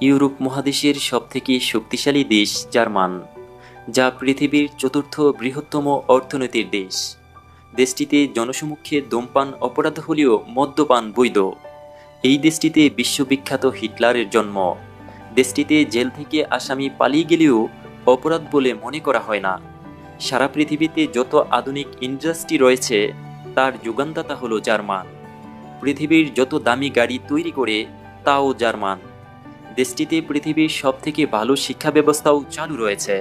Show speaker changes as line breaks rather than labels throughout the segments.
Europe মহাদেশের সবথেকে শক্তিশালী দেশ জার্মান, যা পৃথিবীর চতুর্থ বৃহত্তম অর্থনীতির দেশ। দেশটিতে জনসমক্ষে ধূমপান অপরাধ হলেও মদ্যপান বৈধ। এই দেশটিতে বিশ্ববিখ্যাত হিটলারের জন্ম। দেশটিতে জেল থেকে আসামি পালিয়ে গেলেও অপরাধ বলে মনে করা হয় না। সারা পৃথিবীতে যত আধুনিক ইন্ডাস্ট্রি রয়েছে, তার যুগানদাতা হলো জার্মান। পৃথিবীর যত দামি গাড়ি তৈরি করে, তাও জার্মান। দেশটিতে পৃথিবীর সবথেকে ভালো শিক্ষা ব্যবস্থাও চালু রয়েছে।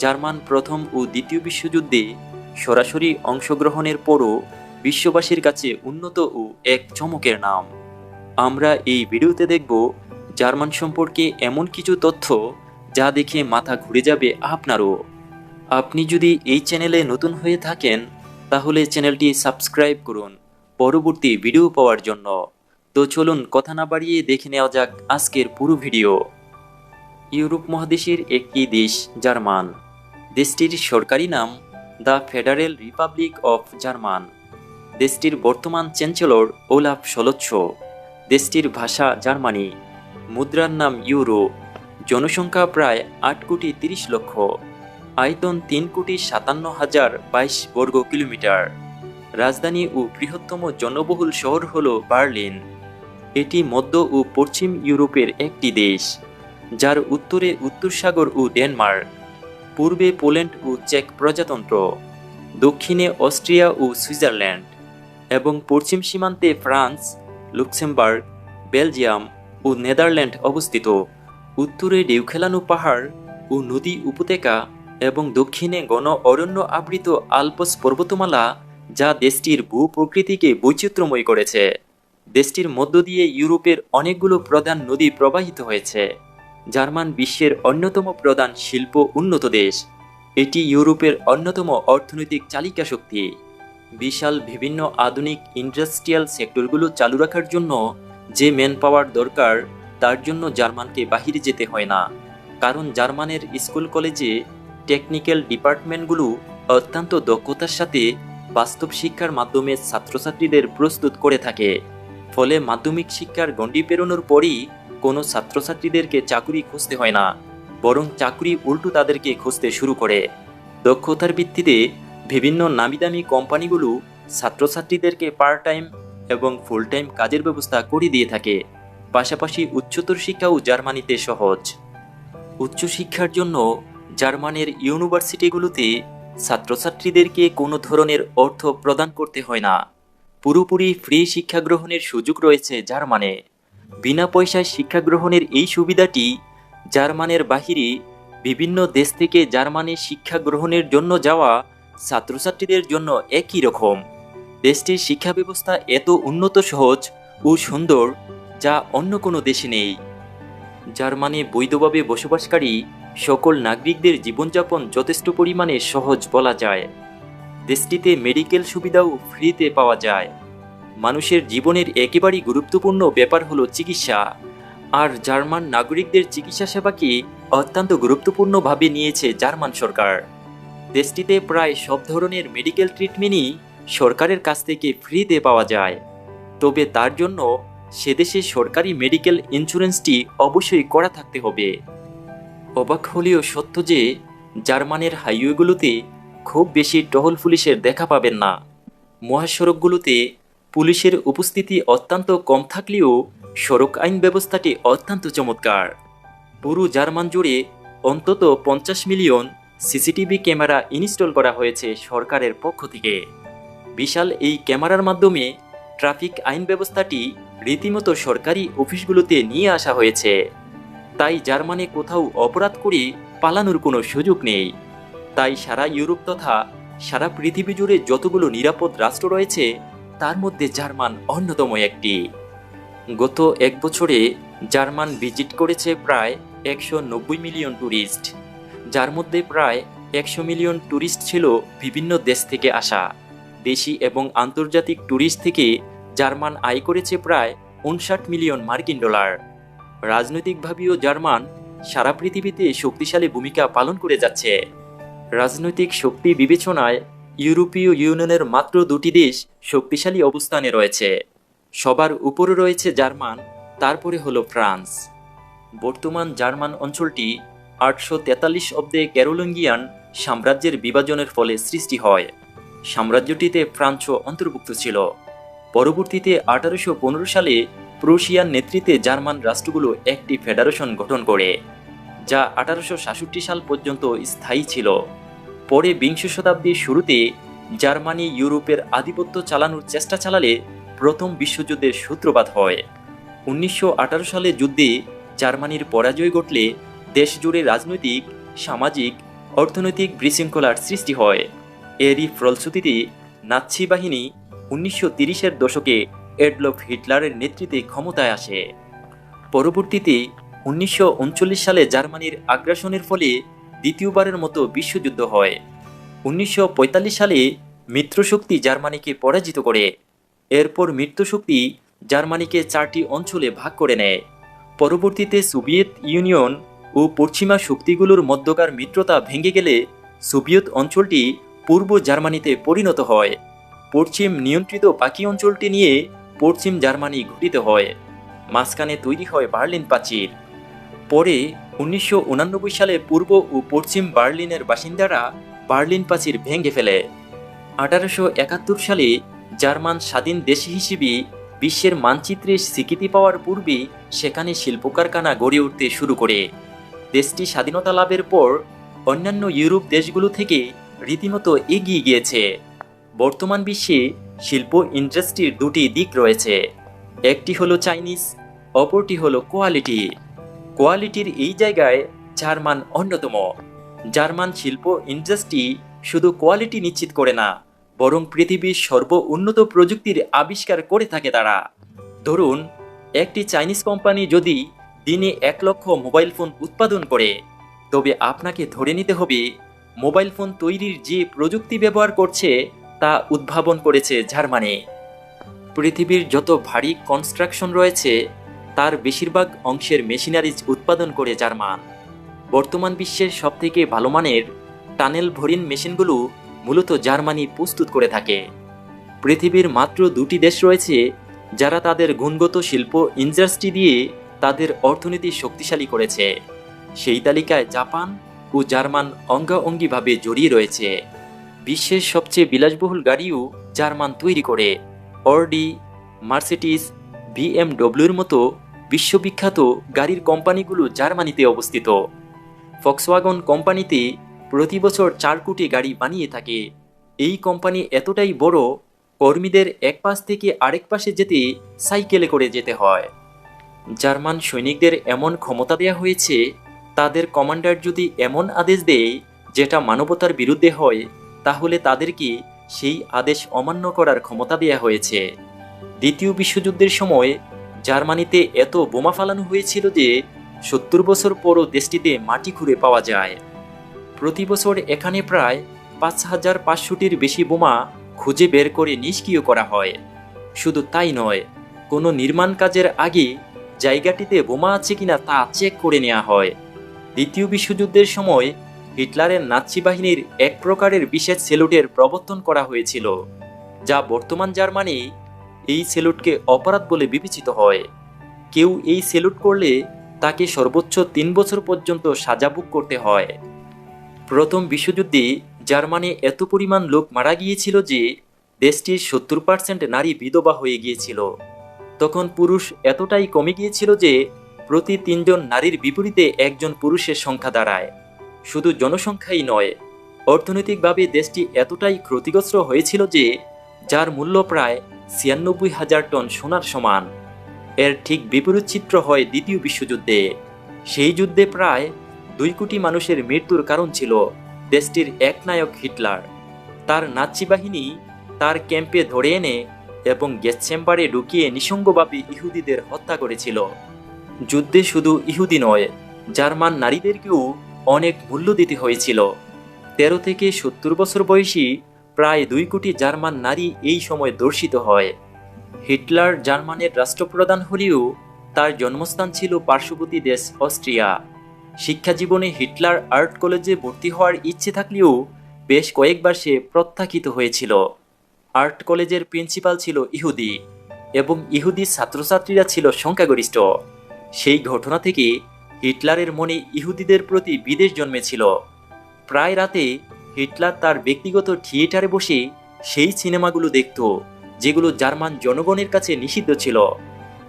জার্মান প্রথম ও দ্বিতীয় বিশ্বযুদ্ধে সরাসরি অংশগ্রহণের পরও বিশ্ববাসীর কাছে উন্নত ও এক চমকের নাম। আমরা এই ভিডিওতে দেখব জার্মান সম্পর্কে এমন কিছু তথ্য যা দেখে মাথা ঘুরে যাবে আপনারও। আপনি যদি এই চ্যানেলে নতুন হয়ে থাকেন, তাহলে চ্যানেলটি সাবস্ক্রাইব করুন। পরবর্তী ভিডিও পাওয়ার জন্য। তো চলুন কথা না বাড়িয়ে দেখে নেওয়া যাক আজকের পুরো ভিডিও। ইউরোপ মহাদেশের একটি দেশ, জার্মান। দেশটির সরকারি নাম, the federal republic of German. দেশটির বর্তমান চ্যান্সেলর ওলাফ সলোচ্ছ। দেশটির ভাষা জার্মানি। মুদ্রার নাম ইউরো। জনসংখ্যা প্রায় আট কোটি তিরিশ লক্ষ। আয়তন তিন কোটি সাতান্ন হাজার বাইশ বর্গ কিলোমিটার। রাজধানী ও বৃহত্তম জনবহুল শহর হল বার্লিন। এটি মধ্য ও পশ্চিম ইউরোপের একটি দেশ, যার উত্তরে উত্তর সাগর ও ডেনমার্ক, পূর্বে পোল্যান্ড ও চেক প্রজাতন্ত্র, দক্ষিণে অস্ট্রিয়া ও সুইজারল্যান্ড, এবং পশ্চিম সীমান্তে ফ্রান্স, লুক্সেমবার্গ, বেলজিয়াম ও নেদারল্যান্ড অবস্থিত। উত্তরে ডেউখেলানো পাহাড় ও নদী উপত্যকা এবং দক্ষিণে গণ অরণ্য আবৃত আলপস পর্বতমালা, যা দেশটির ভূপ্রকৃতিকে বৈচিত্র্যময় করেছে। দেশটির মধ্য দিয়ে ইউরোপের অনেকগুলো প্রধান নদী প্রবাহিত হয়েছে। জার্মান বিশ্বের অন্যতম প্রধান শিল্প উন্নত দেশ। এটি ইউরোপের অন্যতম অর্থনৈতিক চালিকা শক্তি। বিশাল বিভিন্ন আধুনিক ইন্ডাস্ট্রিয়াল সেক্টরগুলো চালু রাখার জন্য যে ম্যান পাওয়ার দরকার, তার জন্য জার্মানকে বাহিরে যেতে হয় না। কারণ জার্মানের স্কুল কলেজে টেকনিক্যাল ডিপার্টমেন্টগুলো অত্যন্ত দক্ষতার সাথে বাস্তব শিক্ষার মাধ্যমে ছাত্রছাত্রীদের প্রস্তুত করে থাকে। ফলে মাধ্যমিক শিক্ষার গণ্ডি পেরোনোর পরই কোনো ছাত্রছাত্রীদেরকে চাকুরি খুঁজতে হয় না, বরং চাকুরি উল্টো তাদেরকে খুঁজতে শুরু করে। দক্ষতার ভিত্তিতে বিভিন্ন নামিদামি কোম্পানিগুলো ছাত্রছাত্রীদেরকে পার্ট টাইম এবং ফুল টাইম কাজের ব্যবস্থা করে দিয়ে থাকে, পাশাপাশি উচ্চতর শিক্ষাও জার্মানিতে সহজ। উচ্চশিক্ষার জন্য জার্মানের ইউনিভার্সিটিগুলোতে ছাত্রছাত্রীদেরকে কোনো ধরনের অর্থ প্রদান করতে হয় না। পুরোপুরি ফ্রি শিক্ষা গ্রহণের সুযোগ রয়েছে জার্মানে। বিনা পয়সায় শিক্ষা গ্রহণের এই সুবিধাটি জার্মানের বাহিরে বিভিন্ন দেশ থেকে জার্মানে শিক্ষা গ্রহণের জন্য যাওয়া ছাত্রছাত্রীদের জন্য একই রকম। দেশটির শিক্ষা ব্যবস্থা এত উন্নত, সহজ ও সুন্দর যা অন্য কোনো দেশে নেই। জার্মানে বৈধভাবে বসবাসকারী সকল নাগরিকদের জীবনযাপন যথেষ্ট পরিমাণে সহজ বলা যায়। দেশটিতে মেডিকেল সুবিধাও ফ্রিতে পাওয়া যায়। মানুষের জীবনের একেবারেই গুরুত্বপূর্ণ ব্যাপার হলো চিকিৎসা। আর জার্মান নাগরিকদের চিকিৎসা সেবাকে অত্যন্ত গুরুত্বপূর্ণভাবে নিয়েছে জার্মান সরকার। দেশটিতে প্রায় সব ধরনের মেডিকেল ট্রিটমেন্টই সরকারের কাছ থেকে ফ্রিতে পাওয়া যায়। তবে তার জন্য সেদেশে সরকারি মেডিকেল ইন্স্যুরেন্সটি অবশ্যই করা থাকতে হবে। অবাক হলেও সত্য যে জার্মানের হাইওয়েগুলোতে খুব বেশি টহল পুলিশের দেখা পাবেন না। মহাসড়কগুলোতে পুলিশের উপস্থিতি অত্যন্ত কম থাকলেও সড়ক আইন ব্যবস্থাটি অত্যন্ত চমৎকার। পুরো জার্মান জুড়ে অন্তত পঞ্চাশ মিলিয়ন সিসিটিভি ক্যামেরা ইনস্টল করা হয়েছে সরকারের পক্ষ থেকে। বিশাল এই ক্যামেরার মাধ্যমে ট্রাফিক আইন ব্যবস্থাটি রীতিমতো সরকারি অফিসগুলোতে নিয়ে আসা হয়েছে। তাই জার্মানে কোথাও অপরাধ করে পালানোর কোনো সুযোগ নেই। তাই সারা ইউরোপ তথা সারা পৃথিবী জুড়ে যতগুলো নিরাপদ রাষ্ট্র রয়েছে, তার মধ্যে জার্মান অন্যতম একটি। গত এক বছরে জার্মান ভিজিট করেছে প্রায় একশো নব্বই মিলিয়ন ট্যুরিস্ট যার মধ্যে প্রায় একশো মিলিয়ন ট্যুরিস্ট ছিল বিভিন্ন দেশ থেকে আসা। দেশি এবং আন্তর্জাতিক ট্যুরিস্ট থেকে জার্মান আয় করেছে প্রায় উনষাট মিলিয়ন মার্কিন ডলার। রাজনৈতিকভাবেও জার্মান সারা পৃথিবীতে শক্তিশালী ভূমিকা পালন করে যাচ্ছে। রাজনৈতিক শক্তি বিবেচনায় ইউরোপীয় ইউনিয়নের মাত্র দুটি দেশ শক্তিশালী অবস্থানে রয়েছে। সবার উপরে রয়েছে জার্মান, তারপরে হলো ফ্রান্স। বর্তমান জার্মান অঞ্চলটি আটশো তেতাল্লিশ অব্দে ক্যারোলিঙ্গিয়ান সাম্রাজ্যের বিভাজনের ফলে সৃষ্টি হয়। সাম্রাজ্যটিতে ফ্রান্সও অন্তর্ভুক্ত ছিল। পরবর্তীতে আঠারোশো পনেরো সালে প্রুশিয়ান নেতৃত্বে জার্মান রাষ্ট্রগুলো একটি ফেডারেশন গঠন করে। যা আঠারোশো সাতষট্টি সাল পর্যন্ত স্থায়ী ছিল। পরে বিংশ শতাব্দীর শুরুতে জার্মানি ইউরোপের আধিপত্য চালানোর চেষ্টা চালালে প্রথম বিশ্বযুদ্ধের সূত্রপাত হয়। উনিশশো সালে যুদ্ধে জার্মানির পরাজয় ঘটলে দেশ জুড়ে রাজনৈতিক, সামাজিক, অর্থনৈতিক বিশৃঙ্খলার সৃষ্টি হয়। এরই ফলশ্রুতিতে নাৎসি বাহিনী উনিশশো তিরিশের দশকে এডলফ হিটলারের নেতৃত্বে ক্ষমতায় আসে। পরবর্তীতে উনিশশো উনচল্লিশ সালে জার্মানির আগ্রাসনের ফলে দ্বিতীয়বারের মতো বিশ্বযুদ্ধ হয়। উনিশশো পঁয়তাল্লিশ সালে মিত্রশক্তি জার্মানিকে পরাজিত করে। এরপর মিত্রশক্তি জার্মানিকে চারটি অঞ্চলে ভাগ করে নেয়। পরবর্তীতে সোভিয়েত ইউনিয়ন ও পশ্চিমা শক্তিগুলোর মধ্যকার মিত্রতা ভেঙে গেলে সোভিয়েত অঞ্চলটি পূর্ব জার্মানিতে পরিণত হয়। পশ্চিম নিয়ন্ত্রিত বাকি অঞ্চলটি নিয়ে পশ্চিম জার্মানি গঠিত হয়। মাঝখানে তৈরি হয় বার্লিন প্রাচীর। পরে উনিশশো সালে পূর্ব ও পশ্চিম বার্লিনের বাসিন্দারা বার্লিন প্রাচীর ভেঙে ফেলে। আঠারোশো একাত্তর সালে জার্মান স্বাধীন দেশ হিসেবে বিশ্বের মানচিত্রে স্বীকৃতি পাওয়ার পূর্বে সেখানে শিল্প কারখানা গড়ে উঠতে শুরু করে। দেশটি স্বাধীনতা লাভের পর অন্যান্য ইউরোপ দেশগুলো থেকে রীতিমতো এগিয়ে গিয়েছে। বর্তমান বিশ্বে শিল্প ইন্ডাস্ট্রির দুটি দিক রয়েছে। একটি হলো চাইনিজ, অপরটি হলো কোয়ালিটি। কোয়ালিটির এই জায়গায় জার্মান অন্যতম। জার্মান শিল্প ইন্ডাস্ট্রি শুধু কোয়ালিটি নিশ্চিত করে না, বরং পৃথিবীর সর্ব উন্নত প্রযুক্তির আবিষ্কার করে থাকে তারা। ধরুন, একটি চাইনিজ কোম্পানি যদি দিনে এক লক্ষ মোবাইল ফোন উৎপাদন করে, তবে আপনাকে ধরে নিতে হবে, মোবাইল ফোন তৈরির যে প্রযুক্তি ব্যবহার করছে তা উদ্ভাবন করেছে জার্মানি। পৃথিবীর যত ভারী কনস্ট্রাকশন রয়েছে তার বেশিরভাগ অংশের মেশিনারিজ উৎপাদন করে জার্মান বর্তমান বিশ্বের সবথেকে ভালো মানের টানেল ভরিন মেশিনগুলো মূলত জার্মানি প্রস্তুত করে থাকে। পৃথিবীর মাত্র দুটি দেশ রয়েছে যারা তাদের গুণগত শিল্প ইন্ডাস্ট্রি দিয়ে তাদের অর্থনীতি শক্তিশালী করেছে। সেই তালিকায় জাপান ও জার্মান অঙ্গাঅঙ্গিভাবে জড়িয়ে রয়েছে। বিশ্বের সবচেয়ে বিলাসবহুল গাড়িও জার্মান তৈরি করে, অর্ডি মার্সিডিস বিএমডব্লিউর মতো বিশ্ববিখ্যাত গাড়ির কোম্পানিগুলো জার্মানিতে অবস্থিত। ফক্সওয়াগন কোম্পানিতে প্রতি বছর চার কোটি গাড়ি বানিয়ে থাকে। এই কোম্পানি এতটাই বড়, কর্মীদের এক পাশ থেকে আরেক পাশে যেতে সাইকেলে করে যেতে হয়। জার্মান সৈনিকদের এমন ক্ষমতা দেওয়া হয়েছে, তাদের কমান্ডার যদি এমন আদেশ দেয় যেটা মানবতার বিরুদ্ধে হয়, তাহলে তাদেরকে সেই আদেশ অমান্য করার ক্ষমতা দেওয়া হয়েছে। দ্বিতীয় বিশ্বযুদ্ধের সময় জার্মানিতে এত বোমা ফালানো হয়েছিল যে সত্তর বছর পরও দেশটিতে মাটি খুঁড়ে পাওয়া যায়। প্রতি বছর এখানে প্রায় পাঁচ হাজার পাঁচশোটির বেশি বোমা খুঁজে বের করে নিষ্ক্রিয় করা হয়। শুধু তাই নয়, কোনো নির্মাণ কাজের আগে জায়গাটিতে বোমা আছে কিনা তা চেক করে নেওয়া হয়। দ্বিতীয় বিশ্বযুদ্ধের সময় হিটলারের নাৎসি বাহিনীর এক প্রকারের বিশেষ সেলুটের প্রবর্তন করা হয়েছিল, যা বর্তমান জার্মানি এই সেলুটকে অপরাধ বলে বিবেচিত হয়। কেউ এই সেলুট করলে তাকে সর্বোচ্চ তিন বছর পর্যন্ত সাজা ভোগ করতে হয়। প্রথম বিশ্বযুদ্ধে জার্মানি এত পরিমাণ লোক মারা গিয়েছিল যে দেশটির সত্তর পার্সেন্ট নারী বিধবা হয়ে গিয়েছিল। তখন পুরুষ এতটাই কমে গিয়েছিল যে প্রতি তিনজন নারীর বিপরীতে একজন পুরুষের সংখ্যা দাঁড়ায়। শুধু জনসংখ্যাই নয়, অর্থনৈতিকভাবে দেশটি এতটাই ক্ষতিগ্রস্ত হয়েছিল যে যার মূল্য প্রায় ছিয়ানব্বই হাজার টন সোনার সমান। এর ঠিক বিপরীত চিত্র হয় দ্বিতীয় বিশ্বযুদ্ধে। সেই যুদ্ধে প্রায় দুই কোটি মানুষের মৃত্যুর কারণ ছিল দেশটির এক নায়ক হিটলার। তার নাচি বাহিনী তার ক্যাম্পে ধরে এনে এবং গ্যাস চেম্বারে ঢুকিয়ে নিঃসঙ্গভাবে ইহুদিদের হত্যা করেছিল। যুদ্ধে শুধু ইহুদি নয়, জার্মান নারীদেরকেও অনেক মূল্য দিতে হয়েছিল। তেরো থেকে সত্তর বছর বয়সী প্রায় দুই কোটি জার্মান নারী এই সময় দর্শিত হয়। হিটলার জার্মানের রাষ্ট্রপ্রধান হলেও তার জন্মস্থান ছিল পার্শ্ববর্তী দেশ অস্ট্রিয়া। শিক্ষা জীবনে হিটলার আর্ট কলেজে ভর্তি হওয়ার ইচ্ছে থাকলেও বেশ কয়েকবার সে প্রত্যাখিত হয়েছিল। আর্ট কলেজের প্রিন্সিপাল ছিল ইহুদি এবং ইহুদি ছাত্রছাত্রীরা ছিল সংখ্যাগরিষ্ঠ। সেই ঘটনা থেকে হিটলারের মনে ইহুদিদের প্রতি বিদেশ জন্মেছিল। প্রায় রাতে হিটলার তার ব্যক্তিগত থিয়েটারে বসে সেই সিনেমাগুলো দেখত, যেগুলো জার্মান জনগণের কাছে নিষিদ্ধ ছিল।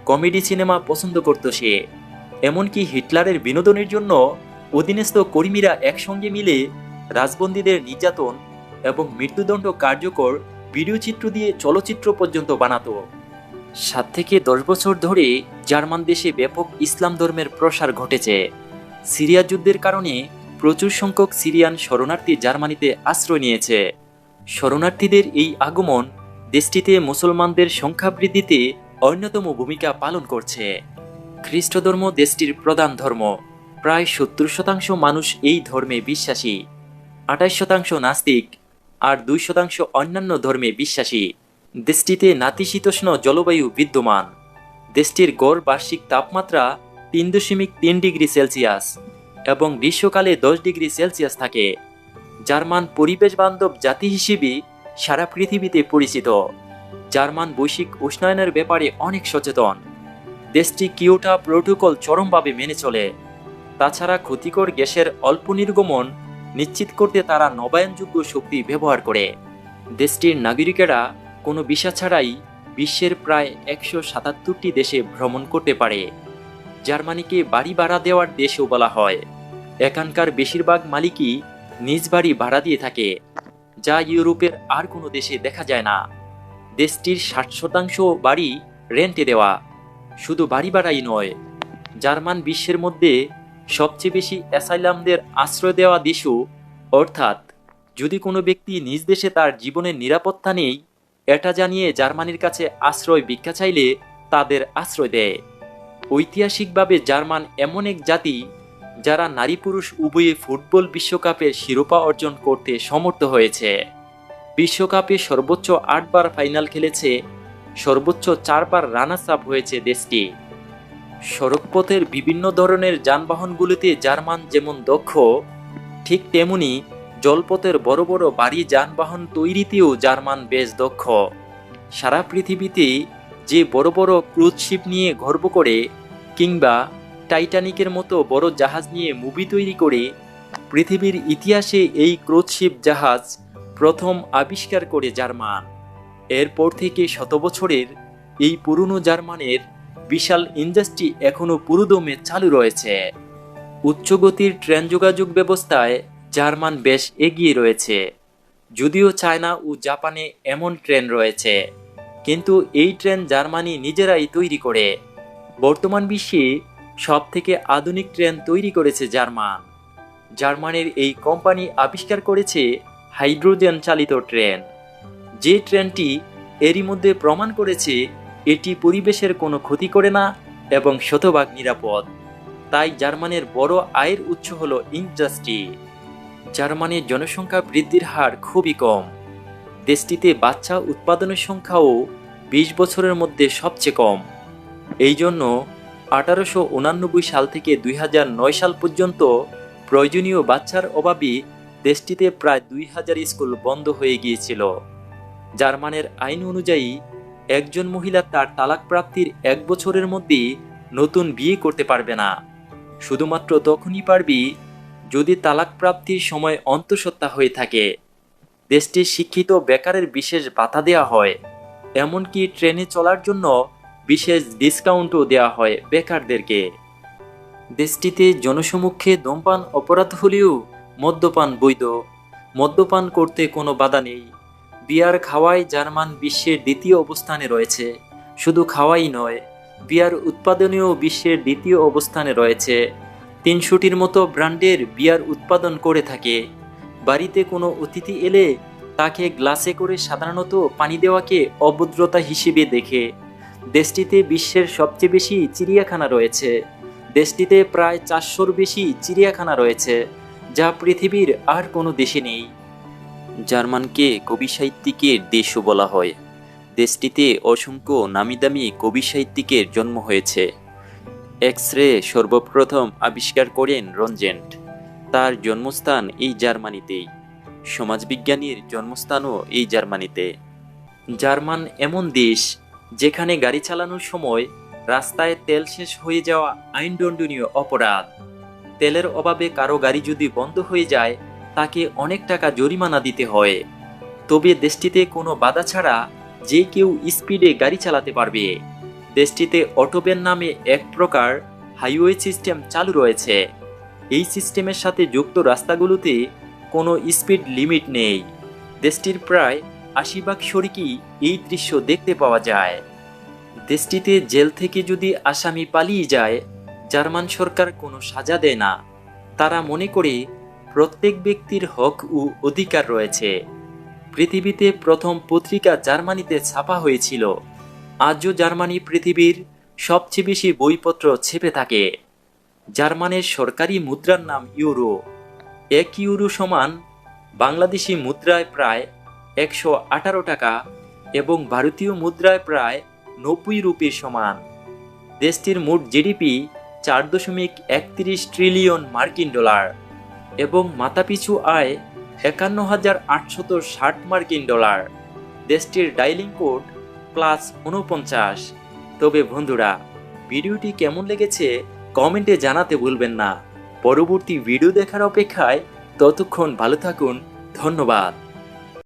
কমেডি সিনেমা পছন্দ করত সে। এমনকি হিটলারের বিনোদনের জন্য অধীনস্থ কর্মীরা একসঙ্গে মিলে রাজবন্দীদের নির্যাতন এবং মৃত্যুদণ্ড কার্যকর ভিডিও চিত্র দিয়ে চলচ্চিত্র পর্যন্ত বানাতো। সাত থেকে দশ বছর ধরে জার্মান দেশে ব্যাপক ইসলাম ধর্মের প্রসার ঘটেছে। সিরিয়া যুদ্ধের কারণে প্রচুর সংখ্যক সিরিয়ান শরণার্থী জার্মানিতে আশ্রয় নিয়েছে। শরণার্থীদের এই আগমন দেশটিতে মুসলমানদের সংখ্যা বৃদ্ধিতে অন্যতম ভূমিকা পালন করছে। খ্রিস্ট ধর্ম দেশটির প্রধান ধর্ম। প্রায় সত্তর শতাংশ মানুষ এই ধর্মে বিশ্বাসী। আঠাশ শতাংশ নাস্তিক আর দুই শতাংশ অন্যান্য ধর্মে বিশ্বাসী। দেশটিতে নাতিশীতোষ্ণ জলবায়ু বিদ্যমান। দেশটির গড় বার্ষিক তাপমাত্রা তিন দশমিক তিন ডিগ্রি সেলসিয়াস। এবং গ্রীষ্মকালে দশ ডিগ্রি সেলসিয়াস থাকে। জার্মান পরিবেশ বান্ধব জাতি হিসেবে সারা পৃথিবীতে পরিচিত। জার্মান বৈশ্বিক উষ্ণায়নের ব্যাপারে অনেক সচেতন। দেশটি কিওটা প্রোটোকল চরমভাবে মেনে চলে। তাছাড়া ক্ষতিকর গ্যাসের অল্প নির্গমন নিশ্চিত করতে তারা নবায়নযোগ্য শক্তি ব্যবহার করে। দেশটির নাগরিকেরা কোনো ভিসা ছাড়াই বিশ্বের প্রায় একশো সাতাত্তরটি দেশে ভ্রমণ করতে পারে। জার্মানিকে বাড়ি ভাড়া দেওয়ার দেশও বলা হয়। এখানকার বেশিরভাগ মালিকই নিজ বাড়ি ভাড়া দিয়ে থাকে, যা ইউরোপের আর কোনো দেশে দেখা যায় না। দেশটির ষাট শতাংশ বাড়ি রেন্টে দেওয়া, শুধু বাড়ি ভাড়াই নয়, জার্মান বিশ্বের মধ্যে সবচেয়ে বেশি অ্যাসাইলামদের আশ্রয় দেওয়া দেশও, অর্থাৎ যদি কোনো ব্যক্তি নিজ দেশে তার জীবনের নিরাপত্তা নেই, এটা জানিয়ে জার্মানির কাছে আশ্রয় ভিক্ষা চাইলে তাদের আশ্রয় দেয়। ঐতিহাসিকভাবে জার্মান এমন এক জাতি যারা নারী পুরুষ উভয়ে ফুটবল বিশ্বকাপের শিরোপা অর্জন করতে সমর্থ হয়েছে। বিশ্বকাপে সর্বোচ্চ আটবার ফাইনাল খেলেছে, সর্বোচ্চ চারবার রানার্স আপ হয়েছে দেশটি। সড়কপথের বিভিন্ন ধরনের যানবাহনগুলিতে জার্মান যেমন দক্ষ, ঠিক তেমনি জলপথের বড় বড় বাড়ি যানবাহন তৈরিতেও জার্মান বেশ দক্ষ। সারা পৃথিবীতে যে বড় বড় ক্রুজ শিপ নিয়ে গর্ব করে কিংবা টাইটানিকের মতো বড় জাহাজ নিয়ে মুভি তৈরি করে পৃথিবীর ইতিহাসে এই ক্রুজ জাহাজ প্রথম আবিষ্কার করে জার্মান। এরপর থেকে শত বছরের এই পুরনো জার্মানের বিশাল ইন্ডাস্ট্রি এখনও পুরোদমে চালু রয়েছে। উচ্চগতির ট্রেন যোগাযোগ ব্যবস্থায় জার্মান বেশ এগিয়ে রয়েছে। যদিও চায়না ও জাপানে এমন ট্রেন রয়েছে, কিন্তু এই ট্রেন জার্মানি নিজেরাই তৈরি করে। বর্তমান বিশ্বে সব থেকে আধুনিক ট্রেন তৈরি করেছে জার্মান। জার্মানের এই কোম্পানি আবিষ্কার করেছে হাইড্রোজেন চালিত ট্রেন। যে ট্রেনটি এরই মধ্যে প্রমাণ করেছে এটি পরিবেশের কোনো ক্ষতি করে না এবং শতভাগ নিরাপদ। তাই জার্মানের বড় আয়ের উৎস হল ইন্ডাস্ট্রি। জার্মানির জনসংখ্যা বৃদ্ধির হার খুবই কম। দেশটিতে বাচ্চা উৎপাদনের সংখ্যাও বিশ বছরের মধ্যে সবচেয়ে কম। এই জন্য আঠারোশো সাল থেকে দুই সাল পর্যন্ত প্রয়োজনীয় বাচ্চার অভাবে দেশটিতে প্রায় দুই হাজার স্কুল বন্ধ হয়ে গিয়েছিল। জার্মানের আইন অনুযায়ী একজন মহিলা তার তালাক প্রাপ্তির এক বছরের মধ্যে নতুন বিয়ে করতে পারবে না। শুধুমাত্র তখনই পারবি যদি তালাক প্রাপ্তির সময় অন্তঃসত্ত্বা হয়ে থাকে। দেশটির শিক্ষিত বেকারের বিশেষ বাধা দেওয়া হয়। এমনকি ট্রেনে চলার জন্য বিশেষ ডিসকাউন্টও দেওয়া হয় বেকারদেরকে। দেশটিতে জনসমক্ষে ধূমপান অপরাধ হলেও মদ্যপান বৈধ। মদ্যপান করতে কোনো বাধা নেই। বিয়ার খাওয়ায় জার্মান বিশ্বের দ্বিতীয় অবস্থানে রয়েছে। শুধু খাওয়াই নয়, বিয়ার উৎপাদনেও বিশ্বের দ্বিতীয় অবস্থানে রয়েছে। তিনশোটির মতো ব্র্যান্ডের বিয়ার উৎপাদন করে থাকে। বাড়িতে কোনো অতিথি এলে তাকে গ্লাসে করে সাধারণত পানি দেওয়াকে অভদ্রতা হিসেবে দেখে। দেশটিতে বিশ্বের সবচেয়ে বেশি চিড়িয়াখানা রয়েছে। দেশটিতে প্রায় চারশোর বেশি চিড়িয়াখানা রয়েছে, যা পৃথিবীর আর কোনো দেশে নেই। জার্মানকে কবি সাহিত্যিকের দেশও বলা হয়। দেশটিতে অসংখ্য নামিদামি কবি সাহিত্যিকের জন্ম হয়েছে। এক্স রে সর্বপ্রথম আবিষ্কার করেন রঞ্জেন্ট। তার জন্মস্থান এই জার্মানিতেই। সমাজবিজ্ঞানীর জন্মস্থানও এই জার্মানিতে। জার্মান এমন দেশ যেখানে গাড়ি চালানোর সময় রাস্তায় তেল শেষ হয়ে যাওয়া আইনদণ্ডনীয় অপরাধ। তেলের অভাবে কারও গাড়ি যদি বন্ধ হয়ে যায়, তাকে অনেক টাকা জরিমানা দিতে হয়। তবে দেশটিতে কোনো বাধা ছাড়া যে কেউ স্পিডে গাড়ি চালাতে পারবে। দেশটিতে অটোবেন নামে এক প্রকার হাইওয়ে সিস্টেম চালু রয়েছে। এই সিস্টেমের সাথে যুক্ত রাস্তাগুলোতে কোনো স্পিড লিমিট নেই। দেশটির প্রায় আশি ভাগ শরিকই এই দৃশ্য দেখতে পাওয়া যায়। দেশটিতে জেল থেকে যদি আসামি পালিয়ে যায়, জার্মান সরকার কোনো সাজা দেয় না। তারা মনে করে প্রত্যেক ব্যক্তির হক ও অধিকার রয়েছে। পৃথিবীতে প্রথম পত্রিকা জার্মানিতে ছাপা হয়েছিল। আজও জার্মানি পৃথিবীর সবচেয়ে বেশি বইপত্র ছেপে থাকে। জার্মানের সরকারি মুদ্রার নাম ইউরো। এক ইউরো সমান বাংলাদেশি মুদ্রায় প্রায় একশো আঠারো টাকা এবং ভারতীয় মুদ্রায় প্রায় নব্বই রুপির সমান। দেশটির মোট জিডিপি চার দশমিক একত্রিশ ট্রিলিয়ন মার্কিন ডলার এবং মাথাপিছু আয় একান্ন হাজার আটশত ষাট মার্কিন ডলার। দেশটির ডাইলিং কোড প্লাস উনপঞ্চাশ তবে বন্ধুরা, ভিডিওটি কেমন লেগেছে কমেন্টে জানাতে ভুলবেন না। পরবর্তী ভিডিও দেখার অপেক্ষায় ততক্ষণ ভালো থাকুন। ধন্যবাদ।